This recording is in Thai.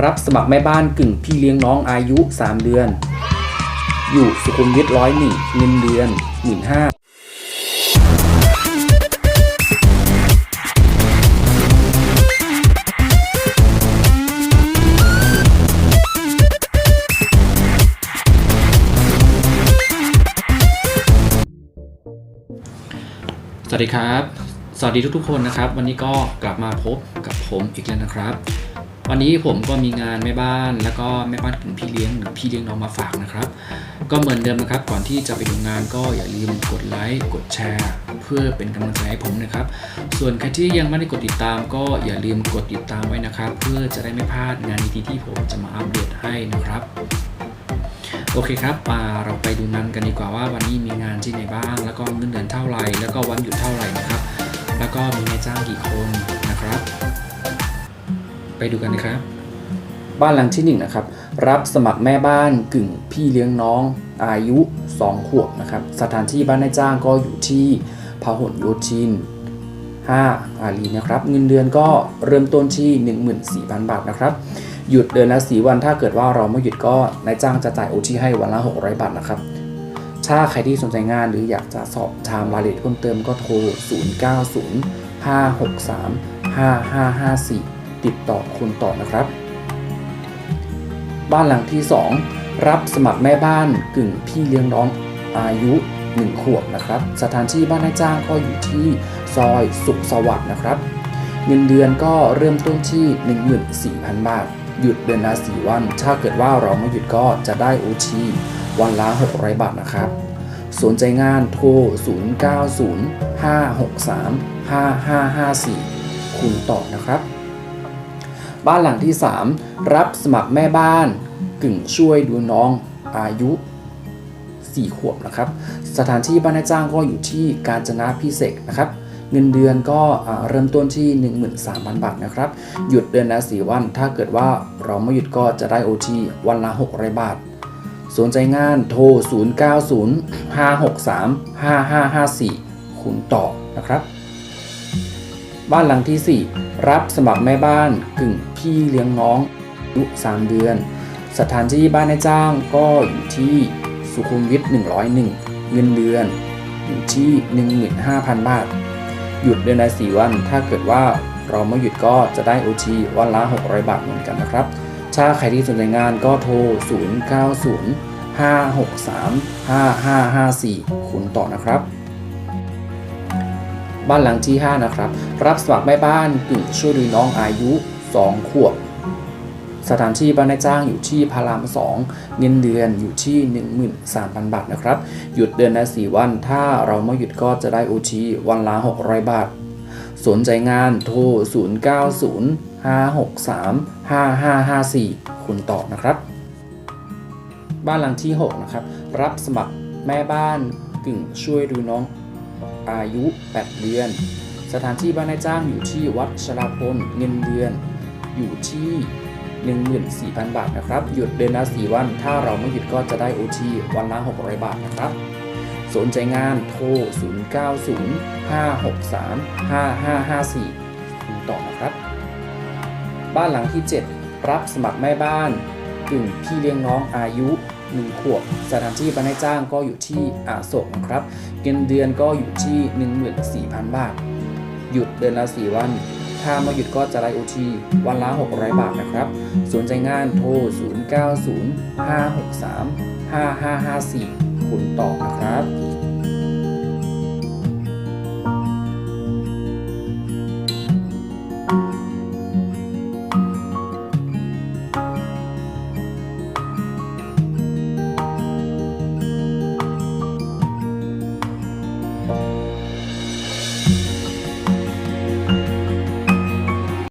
รับสมัครแม่บ้านกึ่งพี่เลี้ยงน้องอายุ 3 เดือน อยู่สุขุมวิทร้อยหนึ่งเงินเดือนหมื่นห้าสวัสดีครับ สวัสดีทุกๆคนนะครับ วันนี้ก็กลับมาพบกับผมอีกแล้วนะครับ วันนี้ผมก็มีงานแม่บ้านแล้วก็แม่บ้านกลุ่มพี่เลี้ยงหรือพี่เลี้ยงน้องมาฝากนะครับ ก็เหมือนเดิมนะครับ ก่อนที่จะไปดูงานก็อย่าลืมกดไลค์กดแชร์ เพื่อเป็นกำลังใจให้ผมนะครับ ส่วนใครที่ยังไม่ได้กดติดตาม ก็อย่าลืมกดติดตามไว้นะครับ เพื่อจะได้ไม่พลาดงานดีๆที่ผมจะมาอัปเดตให้นะครับโอเคครับมาเราไปดูงานกันดีกว่าว่าวันนี้มีงานที่ไหนบ้าง แล้วก็เงินเดือนเท่าไหร่ แล้วก็วันหยุดเท่าไหร่นะครับ แล้วก็มีนายจ้างกี่คนนะครับ ไปดูกันนะครับ บ้านหลังที่หนึ่งนะครับ รับสมัครแม่บ้านกึ่งพี่เลี้ยงน้องอายุ 2 ขวบนะครับ สถานที่บ้านนายจ้างก็อยู่ที่พหลโยธิน 5 อารีนะครับ เงินเดือนก็เริ่มต้นที่ 14,000 บาทนะครับ หยุดเดือนละสีวันถ้าเกิดว่าเราไม่หยุดก็นายจ้างจะจ่ายโอทีให้วันละ 600 บาทนะครับถ้าใครที่สนใจงานหรืออยากจะสอบถามรายละเอียดเพิ่มเติมก็โทร 090 563 5554 ติดต่อคุณต่อนะครับ บ้านหลังที่ 2 รับสมัครแม่บ้านกึ่งพี่เลี้ยงน้องอายุ 1 ขวบนะครับ สถานที่บ้านนายจ้างก็อยู่ที่ซอยสุขสวัสดิ์นะครับ เงินเดือนก็เริ่มต้นที่ 14,000 บาท หยุดเดือนละ4วัน ถ้าเกิดว่าเราไม่หยุดก็จะได้ OT วันละ600บาทนะครับสนใจงานโทร 0905635554 คุณต่อนะครับ บ้านหลังที่ 3 รับสมัครแม่บ้านกึ่งช่วยดูน้องอายุ 4 ขวบนะครับ สถานที่บ้านจ้างก็อยู่ที่กาญจนาพิเศษกนะครับ เงินเดือนก็เริ่มต้นที่ 13,000 บาทนะครับ หยุดเดือนละ 4 วัน ถ้าเกิดว่าเราไม่หยุดก็จะได้ OT วันละ600บาท สนใจงานโทร 0905635554 คุณต่อนะครับ บ้านหลังที่ 4 รับสมัครแม่บ้านกึ่งพี่เลี้ยงน้องอายุ3เดือน สถานที่บ้านนายจ้างก็อยู่ที่สุขุมวิท 101 เงินเดือนอยู่ที่ 15,000 บาท หยุดเดือนละ4วัน ถ้าเกิดว่าเราไม่หยุดก็จะได้ OT วันละ 600 บาทเหมือนกันนะครับ ถ้าใครที่สนใจงานก็โทร 090 563 5554 คุณต่อนะครับ บ้านหลังที่ 5 นะครับ รับสมัครแม่บ้านกึ่งช่วยดูน้องอายุ 2 ขวบ สถานที่บ้านนายจ้างอยู่ที่พาราม 2 เงินเดือนอยู่ที่ 13,000 บาทนะครับ หยุดเดือนละ4วัน ถ้าเราไม่หยุดก็จะได้ OT วันละ 600 บาท สนใจงานโทร 090 563 5554 คุณตอบนะครับ บ้านหลังที่ 6 นะครับ รับสมัครแม่บ้านกึ่งช่วยดูน้อง อายุ 8 เดือน สถานที่บ้านนายจ้างอยู่ที่วัดชราพลเงินเดือนอยู่ที่ 14,000 บาทนะครับ หยุดเดือนละ4วัน ถ้าเราไม่หยุดก็จะได้ OT วันละ 600 บาทนะครับ สนใจงานโทร 090 563 5554คุณต่อนะครับ บ้านหลังที่ 7 รับสมัครแม่บ้านกึ่งพี่เลี้ยงน้องอายุ 1 ขวบ สถานที่ไปในจ้างก็อยู่ที่อาโศกนะครับ เงินเดือนก็อยู่ที่ 14,000 บาท หยุดเดือนละ4วัน ถ้ามาหยุดก็จะได้โอทีวันละ 600 บาทนะครับ สนใจงานโทร 090 563 5554 คุณต่อนะครับ